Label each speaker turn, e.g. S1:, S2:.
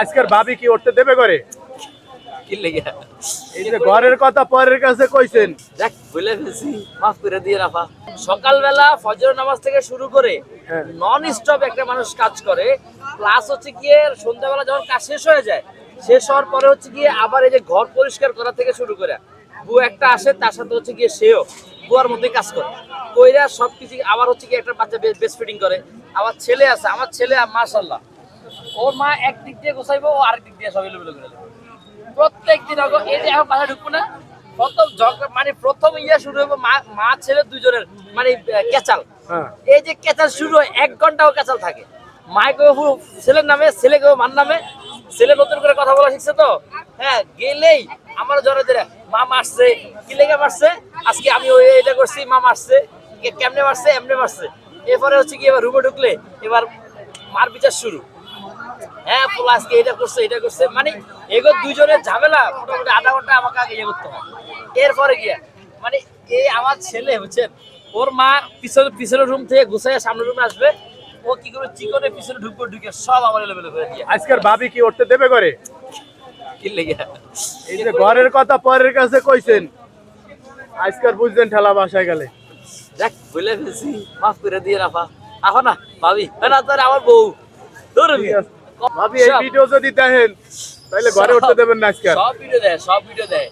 S1: আজকের ভাবি কি উঠতে দেবে করে এই যে ঘরের কথা পরের কাছে কইছেন।
S2: দেখ ভুলে ফেলছি মাফ করে দিয়ে রাফা। সকালবেলা ফজর নামাজ থেকে শুরু করে
S1: হ্যাঁ।
S2: নন স্টপ একটা মানুষ কাজ করে। প্লাস হচ্ছে গিয়ে সন্ধ্যাবেলা যখন কাজ শেষ হয়ে যায় শেষ হওয়ার পরে হচ্ছে গিয়ে আবার এই যে ঘর পরিষ্কার করা থেকে শুরু করে বু একটা আসে তার সাথে হচ্ছে গিয়ে সেও বুয়ার মধ্যে কাজ করে। কইরা সব কিছু আবার হচ্ছে গিয়ে একটা বাচ্চা বেস্ট ফিটিং করে। আমার ছেলে আছে আমার ছেলে মাশাল্লাহ ওর মা একদিক দিয়ে গোছাইবো ও আরেক দিক দিয়ে সব এলোমেলো করে দেবে। প্রত্যেক দিন এই যে এখন বাসায় ঢুকবো না প্রথম ঝগড়া মানে প্রথম ইয়ে শুরু হবে মা মা ছেলে দুজনের মানে কেচাল।
S1: হ্যাঁ।
S2: এই যে কেচাল শুরু হয় এক ঘন্টাও কেচাল থাকে। মায় কেউ ছেলের নামে ছেলে কেউ মার নামে ছেলে নতুন করে কথা বলা শিখছে তো? হ্যাঁ গেলেই আমার জ্বরে ধরে মা মারছে কি লেগে মারছে? আজকে আমি ওই এটা করছি মা মারছে কেমনে মারছে এমনি মারছে। এরপরে হচ্ছে কি এবার রুমে ঢুকলে এবার মার বিচার শুরু। হ্যাঁ পোলা আজকে এটা করছে এটা করছে। মানে এগো দুজনের ঝামেলা মোটামুটি আধা ঘণ্টা আমাকে আগে ইয়ে করতে হয়। এরপরে গিয়ে মানে এই আমার ছেলে বুঝছেন? ওর মা পিছনে পিছনের রুম থেকে গুছাইয়া সামনের রুমে আসবে। ও কি করে চিকনের পিছনে ঢুকবো ঢুকে সব আমার লেভেলে করে দিয়ে।
S1: আজকের ভাবি কি উঠতে দেবে করে
S2: কি লেগে?
S1: এই যে ঘরের কথা পরের কাছে কইছেন। আজকের বুঝছেন ঠেলা বাসায় গেলে।
S2: দেখ ভুলে ফেলছি মাফ করে দিয়ে রাফা। আহ না ভাবি। না তোর আমার বউ। তোর।
S1: ভাবি এই ভিডিও যদি দেখেন তাহলে ঘরে উঠতে দেবেন না আজকে আর।
S2: সব ভিডিও দেয় সব ভিডিও দেয়